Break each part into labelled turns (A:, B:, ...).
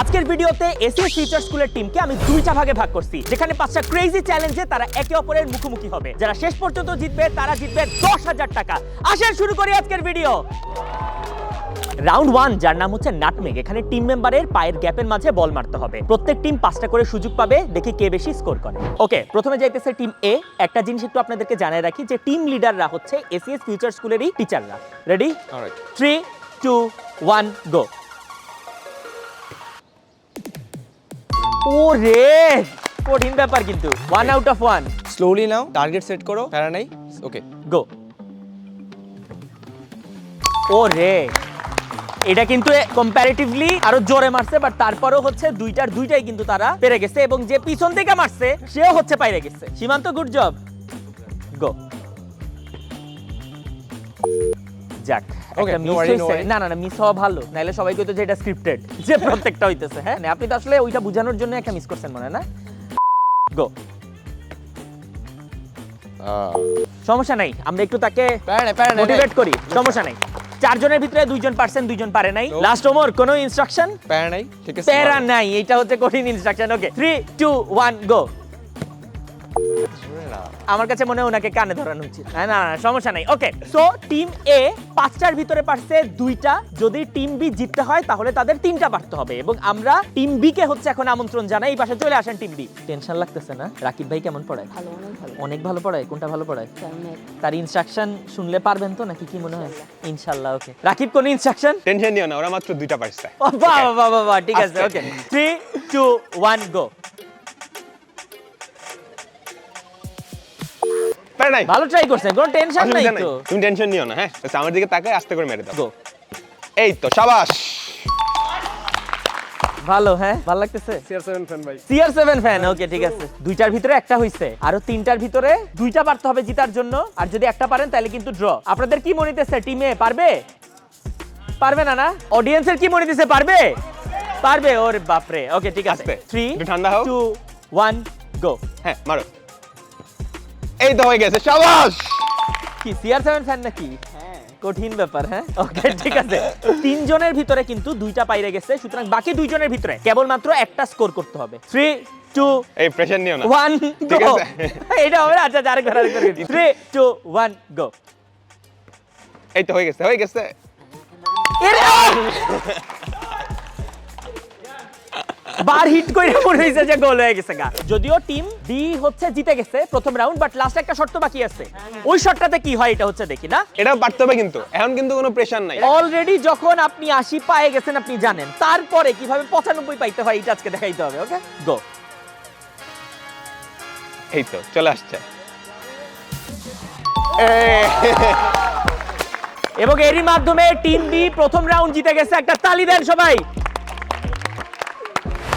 A: আজকের ভিডিওতে SS future স্কুলের টিমকে আমি দুইটা ভাগে ভাগ করছি। যেখানে পাঁচটা ক্রেজি চ্যালেঞ্জে তারা একে অপরের মুখোমুখি হবে। যারা শেষ পর্যন্ত জিতবে তারা জিতবে দশ হাজার টাকা। আসেন শুরু করি আজকের ভিডিও রাউন্ড ওয়ান যার নাম হচ্ছে নাটমেগ। এখানে টিম মেম্বারের পায়ের গ্যাপের মাঝে বল মারতে হবে। প্রত্যেক টিম পাঁচটা করে সুযোগ পাবে দেখি কে বেশি স্কোর করে। ওকে প্রথমে যাইতেছে টিম এ একটা জিনিস একটু আপনাদেরকে জানিয়ে রাখি যে টিম লিডাররা হচ্ছে এসিএস ফিউচার স্কুলেরই টিচাররা ready three two one go ও রে কঠিন ব্যাপার কিন্তু। One out of one
B: slowly now target set করো প্যারা নাই। ওকে
A: গো ও রে এটা কিন্তু কম্পারেটিভলি আরও জোরে মারছে বাট তারপরেও হচ্ছে দুইটার দুইটাই কিন্তু তারা পেরে গেছে এবং যে পিছন থেকে মারছে সেও হচ্ছে পাইরে গেছে। সীমান্ত গুড জব গো যাক একটা
B: no
A: হইছে। না না না মিস হওয়া ভালো নাহলে সবাই কইতো যে এটা স্ক্রিপ্টেড যে প্রত্যেকটা হইতেছে হ্যাঁ? আপনি তো আসলে ওইটা বোঝানোর জন্য একটা মিস করছেন মনে না? গো সমস্যা নাই আমরা একটু তাকে মোটিভেট করি সমস্যা নাই। চারজনের ভিতরে দুইজন পারছেন দুইজন পারে নাই। লাস্ট ওমর কোনো ইনস্ট্রাকশন
B: প্যারা নাই ঠিক আছে
A: প্যারা নাই এটা হচ্ছে কঠিন instruction okay three two one go আমার কাছে মনে হয় ওনাকে কানে ধরানো উচিত। না না না, সমস্যা নাই। ওকে সো টিম এ পাঁচটার ভিতরে পারছে দুইটা। যদি টিম বি জিততে হয় তাহলে তাদের তিনটা পারতে হবে। এবং আমরা টিম বি কে হচ্ছে এখন আমন্ত্রণ জানাই। এই পাশে চলে আসেন টিম বি টেনশন লাগতেছে না? রাকিব ভাই কেমন পড়ায়?
C: ভালো অনেক ভালো।
A: অনেক ভালো পড়ায়? কোনটা ভালো পড়ায়? তার ইনস্ট্রাকশন শুনলে পারবেন তো? নাকি কি মনে হয়? ইনশাল্লাহ। ওকে রাকিব কোন ইনস্ট্রাকশন
D: টেনশন নিও না ওরা মাত্র দুইটা পারছে।
A: বাহ বাহ বাহ ঠিক আছে okay three two one go
D: প্যারা নাই?
A: ভালো ট্রাই করছেন কোনো টেনশন নাই তো।
D: তুমি টেনশন নিও না হ্যাঁ? আচ্ছা, আমার দিকে তাকায় আস্তে করে মেরে দাও। এই তো সাবাস!
A: ভালো হ্যাঁ? ভালো লাগতেছে?
B: সিআর সেভেন ফ্যান ভাই।
A: সিআর সেভেন ফ্যান ওকে ঠিক আছে। দুইটার ভিতরে একটা হইছে আরও তিনটার ভিতরে দুইটা পারতে হবে জিতার জন্য। আর যদি একটা পারেন তাহলে কিন্তু ড্র আপনাদের কি মনে হইতেছে টিমে পারবে? পারবে না না? অডিয়েন্সের কি মনে হইতেছে পারবে? পারবে ওরে বাপরে। ওকে ঠিক আছে। থ্রি
D: ঠান্ডা হও।
A: টু ওয়ান গো
D: হ্যাঁ মারো। এই তো হয়ে গেছে সাবাস!
A: কি সিআর সেভেন ফ্যান নাকি? কঠিন ব্যাপার হ্যাঁ? ওকে ঠিক আছে। তিনজনের ভিতরে কিন্তু দুইটা পাইরে গেছে সুতরাং বাকি দুইজনের ভিতরে কেবলমাত্র একটা স্কোর করতে হবে। থ্রি টু
D: এই প্রেশার নিও না।
A: ওয়ান গো এটা হবে? আচ্ছা আরেকবার আরেকবার থ্রি টু ওয়ান গো
D: এই তো হয়ে গেছে হয়ে গেছে।
A: বার হিট করে মনে হয়েছে যে গোল হয়ে গেছে গা। যদিও টিম ডি হচ্ছে জিতে গেছে প্রথম রাউন্ড বাট লাস্ট একটা শর্ত বাকি আছে। ওই শর্টটাতে কি হয় এটা হচ্ছে দেখি না?
D: এটাও পারতে হবে কিন্তু। এখন কিন্তু কোনো প্রেশার নাই।
A: অলরেডি যখন আপনি আশি পায়ে গেছেন আপনি জানেন। তারপরে কীভাবে পঁচানব্বই পাইতে হয় এটা আজকে দেখাইতে হবে ওকে গো
D: এই তো চলে আসছে।
A: এবং এরই মাধ্যমে টিম বি প্রথম রাউন্ড জিতে গেছে একটা তালি দেন সবাই।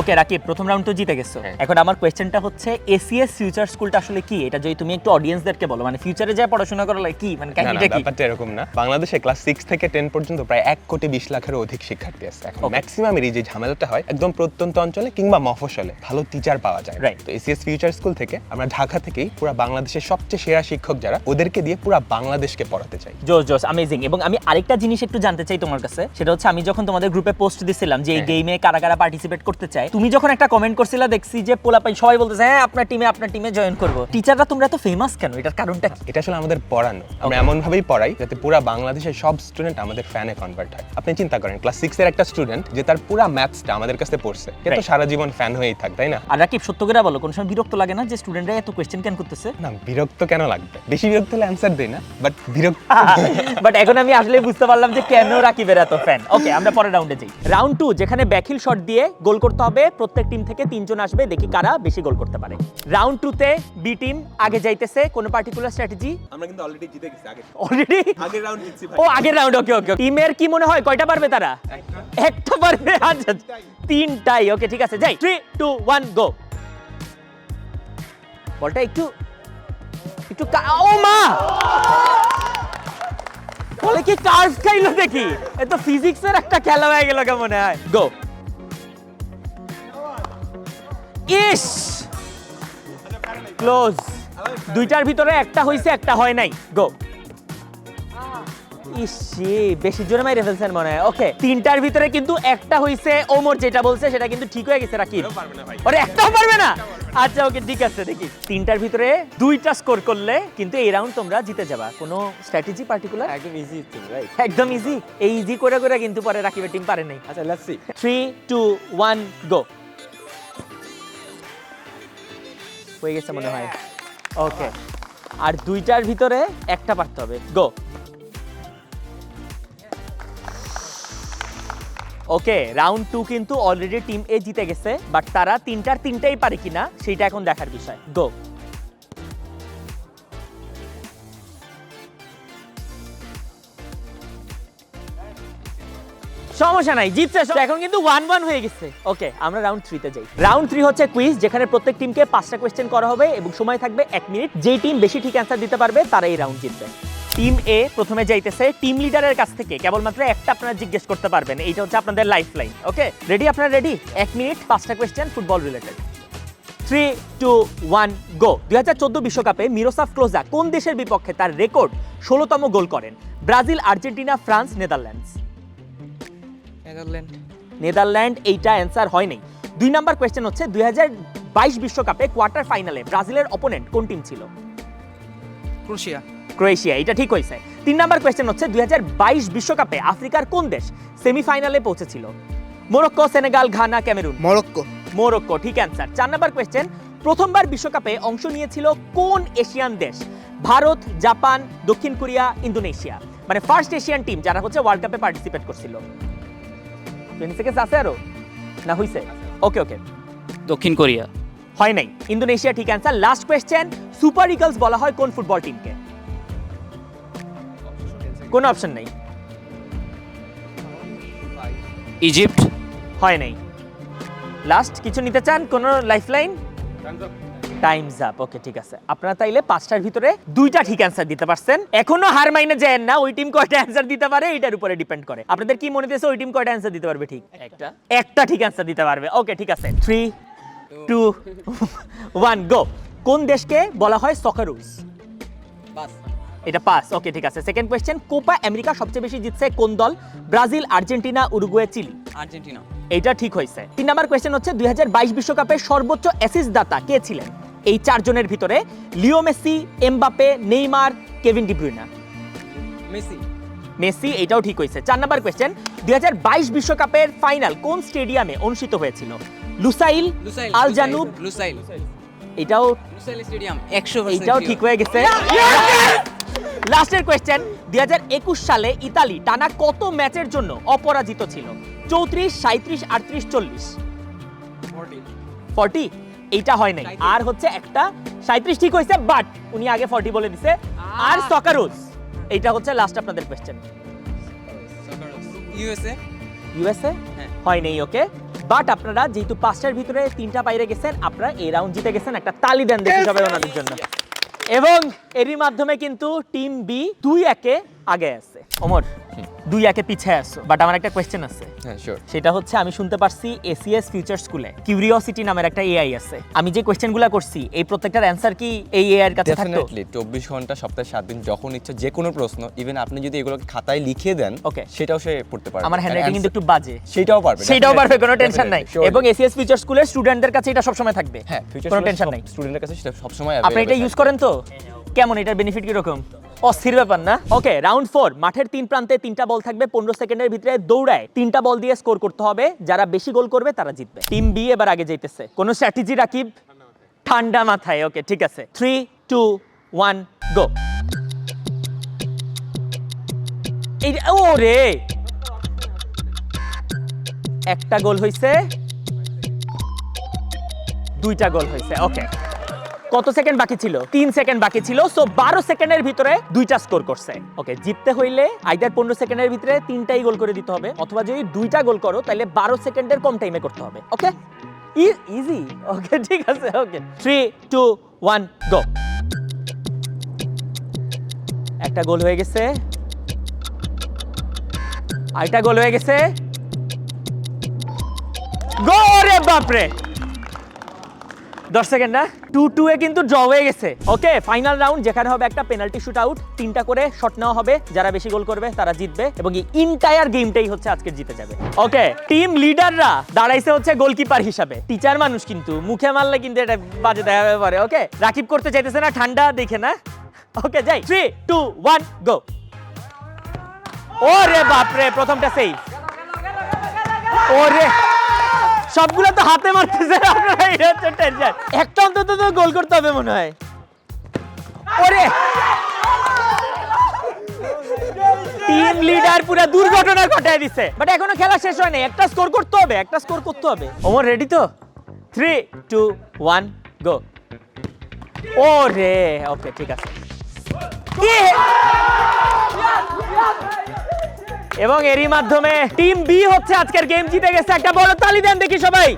A: ওকে রাকিব প্রথম রাউন্ড তো জিতে গেছো।
D: হ্যাঁ।
A: এখন আমার কোয়েশ্চেনটা হচ্ছে এসিএস ফিউচার স্কুলটা আসলে কি? এটা যদি তুমি একটু অডিয়েন্সদেরকে বলো মানে ফিউচারে যা পড়াশোনা করা লাগে কি? মানে কাহিনীটা কি?
D: ব্যাপারটা এরকম না। বাংলাদেশে ক্লাস সিক্স থেকে টেন পর্যন্ত প্রায় এক কোটি বিশ লাখেরও অধিক শিক্ষার্থী আছে। এখন
A: Okay.
D: ম্যাক্সিমামেরই যে ঝামেলাটা হয় একদম প্রত্যন্ত অঞ্চলে কিংবা মফস্বলে ভালো টিচার পাওয়া যায়। তো এসিএস ফিউচার স্কুল থেকে আমরা ঢাকা থেকেই পুরো বাংলাদেশের সবচেয়ে সেরা শিক্ষক যারা ওদেরকে দিয়ে পুরো বাংলাদেশকে পড়াতে চাই।
A: জোস জোস অ্যামেজিং এবং আমি আরেকটা জিনিস একটু জানতে চাই তোমার কাছে সেটা হচ্ছে আমি যখন তোমাদের গ্রুপে পোস্ট দিছিলাম যে এই
D: হ্যাঁ।
A: গেমে কারা কারা পার্টিসিপেট করতে চায় তুমি যখন একটা কমেন্ট করছিলা দেখছি যে পোলাপাই সবাই বলতেছে হ্যাঁ আপনার টিমে আপনার টিমে জয়েন করব। টিচাররা তোমরা এত ফেমাস কেন? এটার কারণটা কি?
D: এটা আসলে আমাদের পড়ানো। আমরা এমন ভাবেই পড়াই যাতে পুরো বাংলাদেশের সব স্টুডেন্ট আমাদের ফ্যানে কনভার্ট হয়। আপনি চিন্তা করেন ক্লাস সিক্স এর একটা স্টুডেন্ট যে তার পুরো ম্যাথসটা আমাদের কাছে পড়ছে সে তো
A: Right.
D: সারা জীবন ফ্যান হয়েই থাক তাই না?
A: আর রাকিব সত্য করে বলো কোন সময় বিরক্ত লাগে না যে স্টুডেন্টরা এত কোয়েশ্চেন কেন করতেছে?
D: না বিরক্ত কেন লাগবে? বেশি বিরক্ত হলে অ্যান্সার দেই না বাট বিরক্ত
A: বাট এখন আমি আসলে বুঝতে পারলাম যে কেন রাকিবের এত ফ্যান ওকে আমরা পরের রাউন্ডে যাই। রাউন্ড টু যেখানে ব্যাকহিল শট দিয়ে গোল করতে হবে প্রত্যেক টিম থেকে তিনজন আসবে দেখি কারা বেশি গোল করতে পারে। রাউন্ড টুতে বি টিম আগে যাইতেছে কোনো পার্টিকুলার স্ট্র্যাটেজি
D: আমরা কিন্তু অলরেডি জিতে গেছি আগে।
A: অলরেডি
D: আগের রাউন্ড জিতছি ভাই।
A: ও আগের রাউন্ড ওকে ওকে টিমের কি মনে হয় কয়টা পারবে তারা? একটা। পারবে আচ্ছা তিনটাই। ওকে ঠিক আছে যাই। থ্রি টু ওয়ান গো বলটা একটু একটু ও মা! বলে কি কার্ভ খাইলো দেখি? এ তো ফিজিক্সের একটা খেলা হয়ে গেল কেমন হয়? গো ইস! ক্লোজ দুইটার ভিতরে একটা হইছে একটা হয় নাই। গো ইসি বেশি জোরে মাইরে ফেলছেন মনে হয়। ওকে তিনটার ভিতরে কিন্তু একটা হইছে ওমর যেটা বলছে সেটা কিন্তু ঠিক হয়ে গেছে রাকিব। ওরে একটাও পারবে না? আচ্ছা ওকে ঠিক আছে দেখি। তিনটার ভিতরে দুইটা স্কোর করলে কিন্তু এই রাউন্ড তোমরা জিতে যাবা। কোনো স্ট্র্যাটেজি পার্টিকুলার
B: একদম ইজি রাইট
A: একদম ইজি এই ইজি করে করে কিন্তু পরে রাকিবের টিম পারে নাই।
B: আচ্ছা let's see
A: three two one go হয়ে গেছে মনে হয়। ওকে আর দুইটার ভিতরে একটা পারতে হবে। গো ওকে রাউন্ড টু কিন্তু অলরেডি টিম এ জিতে গেছে বাট তারা তিনটার তিনটাই পারে কিনা, সেটা এখন দেখার বিষয়। গো সমস্যা নাই, জিতছে এখন কিন্তু ওয়ান ওয়ান হয়ে গেছে। ওকে আমরা রাউন্ড থ্রিতে যাই। রাউন্ড থ্রি হচ্ছে কুইজ যেখানে প্রত্যেক টিমকে পাঁচটা কোয়েশ্চেন করা হবে এবং সময় থাকবে এক মিনিট যেই টিম বেশি ঠিক অ্যান্সার দিতে পারবে তারা এই রাউন্ড জিতবে। টিম এ প্রথমে যাইতেছে টিম লিডারের কাছ থেকে। কেবলমাত্র একটা আপনারা জিজ্ঞেস করতে পারবেন, এইটা হচ্ছে আপনাদের লাইফ লাইন ওকে রেডি আপনারা রেডি এক মিনিট পাঁচটা question football related three two one go দুই হাজার চোদ্দ বিশ্বকাপে মিরোসাফ ক্লোজা কোন দেশের বিপক্ষে তার রেকর্ড ষোলোতম গোল করেন? Brazil, Argentina, France, Netherlands.
B: Netherland.
A: Netherland এইটা অ্যান্সার হয় নাই। দুই নাম্বার কোয়েশ্চেন হচ্ছে দুই বাইশ বিশ্বকাপে কোয়ার্টার ফাইনালে ব্রাজিলের অপোনেন্ট কোন টিম ছিল?
B: ক্রোশিয়া
A: ক্রোয়েশিয়া এটা ঠিক হয়েছে। তিন নাম্বার কোয়েশ্চেন হচ্ছে দুই বাইশ বিশ্বকাপে আফ্রিকার কোন দেশ সেমিফাইনালে পৌঁছেছিল? Morocco Senegal Ghana Cameroon.
C: Morocco.
A: Morocco ঠিক অ্যান্সার চার নাম্বার কোয়েশ্চেন প্রথমবার বিশ্বকাপে অংশ নিয়েছিল কোন এশিয়ান দেশ? ভারত জাপান দক্ষিণ কোরিয়া ইন্দোনেশিয়া। মানে ফার্স্ট এশিয়ান টিম যারা হচ্ছে ওয়ার্ল্ড কাপে পার্টিসিপেট করছিল। টোয়েন্টি সেকেন্ডস আছে আরও? না হইছে? ওকে ওকে
E: দক্ষিণ কোরিয়া।
A: হয় নাই। ইন্দোনেশিয়া ঠিক answer last question super eagles বলা হয় কোন ফুটবল টিমকে কোন অপশন নেই।
E: ইজিপ্ট
A: হয় নাই। লাস্ট কিছু নিতে চান? কোন লাইফলাইন টাইমস আপ ওকে ঠিক আছে। আপনারা তাইলে পাঁচটার ভিতরে দুইটা ঠিক অ্যান্সার দিতে পারছেন। এখনও হার মাইনে যায় না ওই টিম কয়টা অ্যান্সার দিতে পারে এটার উপরে ডিপেন্ড করে। আপনাদের কি মনে হচ্ছে ওই টিম কয়টা অ্যান্সার দিতে পারবে ঠিক?
E: একটা।
A: একটা ঠিক অ্যান্সার দিতে পারবে। ওকে ঠিক আছে। থ্রি টু ওয়ান গো কোন দেশকে বলা হয় সকারুস এটা পাস ওকে ঠিক আছে। সেকেন্ড কোয়েশ্চেন কোপা আমেরিকা সবচেয়ে বেশি জিতছে কোন দল? Brazil Argentina Uruguay Chile.
B: Argentina.
A: এইটা ঠিক হয়েছে। তিন নাম্বার কোয়েশ্চেন হচ্ছে দুই বিশ্বকাপের সর্বোচ্চ অ্যাসিস্ট দাতা কে ছিলেন? এই চারজনের ভিতরে Leo Messi Mbappe Neymar Kevin De Bruyne
B: Messi.
A: Messi এটাও ঠিক হয়েছে। চার নাম্বার কোয়েশ্চেন দুই বিশ্বকাপের ফাইনাল কোন স্টেডিয়ামে অনুষ্ঠিত হয়েছিল? Lusail Al Janoub.
B: লুসাইল।
A: এটাও
B: লুসাইল স্টেডিয়াম 100%
A: এইটাও ঠিক হয়ে গেছে। লাস্টের কোয়েশ্চেন দুই হাজার একুশ সালে ইতালি টানা কত ম্যাচের জন্য অপরাজিত ছিল? চৌত্রিশ সাঁত্রিশ আটত্রিশ চল্লিশ। ফর্টি এইটা হয় নাই। আর হচ্ছে একটা সাঁত্রিশ ঠিক হয়েছে বাট উনি আগে ফর্টি বলে দিছে। আর সকারুস এইটা হচ্ছে লাস্ট আপনাদের কোয়েশ্চেন
B: ইউএসএ
A: ইউএসএ
B: হ্যাঁ।
A: হয় নাই ওকে বাট আপনারা যেহেতু পাঁচটার ভিতরে তিনটা বাইরে গেছেন আপনারা এই রাউন্ড জিতে গেছেন একটা তালি দেন দেখি সবাই ওনাদের জন্য। এবং এরই মাধ্যমে কিন্তু টিম বি দুই একে আগে আছে। ওমর দুই একে পিছিয়ে আসো বাট আমার একটা কোয়েশ্চেন আছে।
B: হ্যাঁ শিওর
A: সেটা হচ্ছে আমি শুনতে পারছি এসিএস ফিউচার স্কুলে কিউরিওসিটি নামের একটা এআই আছে। আমি যে কোয়েশ্চেনগুলো করছি এই প্রত্যেকটার অ্যান্সার কি এই এআই এর কাছে থাকতো?
F: ডেফিনেটলি চব্বিশ ঘণ্টা সপ্তাহে সাত দিন যখন ইচ্ছা যে কোনো প্রশ্ন ইভেন আপনি যদি এগুলোকে খাতায় লিখে দেন
A: ওকে
F: সেটাও সে পড়তে পারবে।
A: আমার হ্যান্ডরাইটিং কিন্তু একটু বাজে।
F: সেটাও পারবে
A: সেটাও পারবে কোনো টেনশন নাই। এবং এসিএস ফিউচার স্কুলের স্টুডেন্টদের কাছে এটা সবসময় থাকবে।
F: হ্যাঁ
A: কোনো টেনশন নাই।
F: স্টুডেন্টের কাছে সেটা সবসময়
A: আপনি এটা ইউজ করেন তো? কেমন? এটার বেনিফিট কীরকম? অস্থির ব্যাপার না? ওকে রাউন্ড ফোর মাঠের তিন প্রান্তে তিনটা বল থাকবে, পনেরো সেকেন্ডের ভিতরে দৌড়ায় তিনটা বল দিয়ে স্কোর করতে হবে। যারা বেশি গোল করবে, তারা জিতবে। টিম বি এবার আগে যাইতেছে। কোনো স্ট্র্যাটেজি রাকিব? ঠান্ডা মাথায় ওকে ঠিক আছে। থ্রি টু ওয়ান গো ও রে একটা গোল হয়েছে দুইটা গোল হয়েছে ওকে কত সেকেন্ড বাকি ছিল? তিন সেকেন্ড বাকি ছিল সো বারো সেকেন্ডের ভিতরে দুইটা স্কোর করছে। ওকে জিততে হইলে আইদার পনেরো সেকেন্ডের ভিতরে তিনটাই গোল করে দিতে হবে, অথবা যদি দুইটা গোল করো তাহলে বারো সেকেন্ডের কম টাইমে করতে হবে ওকে ইজি ওকে ঠিক আছে okay three two one go একটা গোল হয়ে গেছে। আরেকটা গোল হয়ে গেছে। গো রে বাপরে! দশ সেকেন্ড না টু টু এ কিন্তু ড্র হয়ে গেছে। ওকে ফাইনাল রাউন্ড যেখানে হবে একটা পেনাল্টি শুট আউট তিনটা করে শট নেওয়া হবে। যারা বেশি গোল করবে, তারা জিতবে এবং এই ইন্টায়ার গেমটাই হচ্ছে আজকে জিতে যাবে। ওকে টিম লিডাররা দাঁড়াইছে হচ্ছে গোলকিপার হিসাবে। টিচার মানুষ কিন্তু, মুখে মারলে কিন্তু এটা বাজে দেখা পারে ওকে রাকিব করতে চাইতেছে না, ঠান্ডা দেখে না। ওকে যাই থ্রি টু ওয়ান গো ওরে বাপরে, প্রথমটা সেই ওরে সবগুলো তো হাতে মারতেছে। আপনারা এটা একটা অন্তত তো গোল করতে হবে মনে হয়। ওরে! টিম লিডার পুরো দুর্ঘটনা ঘটায় দিছে। বাট এখনও খেলা শেষ হয়নি একটা স্কোর করতে হবে, একটা স্কোর করতে হবে। ওমর রেডি তো? থ্রি টু ওয়ান গো ও রে ওকে ঠিক আছে? এবং এরই মাধ্যমে টিম বি হচ্ছে আজকের গেম জিতে গেছে। একটা বড় তালি দেন দেখি সবাই।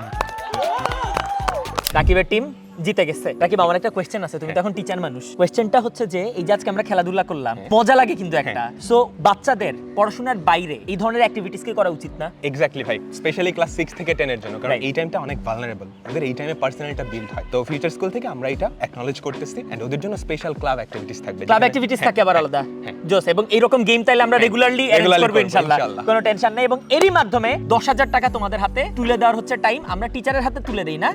A: রাকিবের টিম জিতে গেছে। রাকিব আমার একটা কোয়েশ্চেন আছে তুমি তো এখন টিচার মানুষ। কোয়েশ্চেনটা হচ্ছে যে এই যে আজকে আমরা খেলাধুলা করলাম মজা লাগে কিন্তু একটা। সো বাচ্চাদের পড়াশোনার বাইরে এই ধরনের অ্যাক্টিভিটিস কি করা উচিত না?
D: এক্স্যাক্টলি ভাই স্পেশালি ক্লাস সিক্স থেকে টেনের জন্য কারণ এই টাইমটা অনেক ভালনারেবল ওদের এই টাইমে পার্সোনালিটা বিল্ড হয়। তো ফিউচার স্কুল থেকে আমরা এটা অ্যাকনোলেজ করতেছি এন্ড ওদের জন্য স্পেশাল ক্লাব অ্যাক্টিভিটিস থাকবে।
A: ক্লাব অ্যাক্টিভিটিস থাকে আবার
D: হ্যাঁ,
A: আলাদা।
D: হ্যাঁ।
A: জোস এবং এইরকম গেম তাইলে আমরা রেগুলারলি অ্যারেঞ্জ করব ইনশাআল্লাহ। কোনো টেনশন নেই এবং এরই মাধ্যমে দশ হাজার টাকা তোমাদের হাতে তুলে দেওয়ার হচ্ছে টাইম আমরা টিচারের হাতে তুলে দেই না।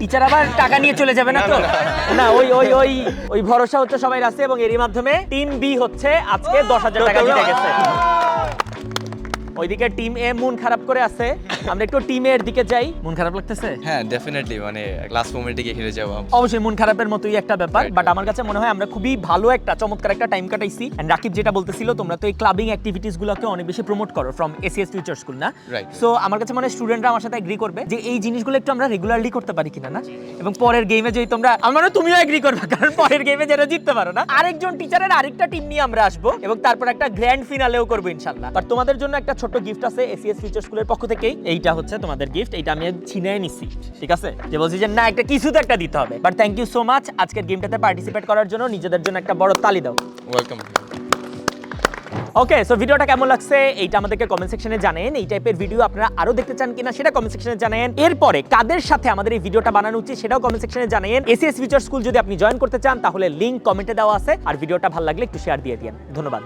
A: টিচার আবার টাকা নিয়ে চলে যাবে না তো? না ওই ওই ওই ওই ভরসা হচ্ছে সবাই আছে এবং এরই মাধ্যমে টিম বি হচ্ছে আজকে দশ হাজার টাকা জিতে গেছে। ওইদিকে টিম এ মন খারাপ করে আছে। আমরা একটু টিম এর দিকে যাই। মন খারাপ লাগতেছে?
F: হ্যাঁ ডেফিনেটলি মানে ক্লাস মোমেন্টে গিয়ে হেরে যাওয়া
A: অবশ্যই মন খারাপের মতোই একটা ব্যাপার বাট আমার কাছে মনে হয় আমরা খুবই ভালো একটা চমৎকার একটা টাইম কাটাইছি। এন্ড রাকিব যেটা বলতেছিল তোমরা তো এই ক্লাবিং অ্যাক্টিভিটিস গুলোকে অনেক বেশি প্রমোট করো ফ্রম এসিএস ফিউচার স্কুল না? সো আমার কাছে মনে হয় স্টুডেন্টরা আমার সাথে এগ্রি করবে যে এই জিনিসগুলো একটু আমরা রেগুলারলি করতে পারি কিনা না? এবং পরের গেমে যদি তোমরা আমার তুমিও এগ্রি করবে কারণ পরের গেমে যারা জিততে পারো না? আরেকজন টিচারের আরেকটা টিম নিয়ে আমরা আসব এবং তারপর একটা গ্র্যান্ড ফিনালেও করব ইনশাল্লাহ বাট তোমাদের জন্য একটা ছোট্ট গিফট আছে এসিএস ফিউচার স্কুলের পক্ষ থেকেই। এইটা হচ্ছে তোমাদের গিফট এইটা আমি ছিনিয়ে নিছি ঠিক আছে? যে বলছি যে না একটা কিছু তো একটা দিতে হবে। But thank you so much আজকের গেমটাতে পার্টিসিপেট করার জন্য নিজেদের জন্য একটা বড় তালি দাও।
F: ওয়েলকাম
A: ওকে সো ভিডিওটা কেমন লাগছে? এইটা আমাদেরকে কমেন্ট সেকশনে জানেন এই টাইপের ভিডিও আপনারা আরও দেখতে চান কিনা সেটা কমেন্ট সেকশনে জানেন এরপরে কাদের সাথে আমাদের এই ভিডিওটা বানানো উচিত সেটাও কমেন্ট সেকশনে জানেন এসিএস ফিউচার স্কুল যদি আপনি জয়েন করতে চান তাহলে লিংক কমেন্টে দেওয়া আছে। আর ভিডিওটা ভালো লাগলে একটু শেয়ার দিয়ে দিন ধন্যবাদ।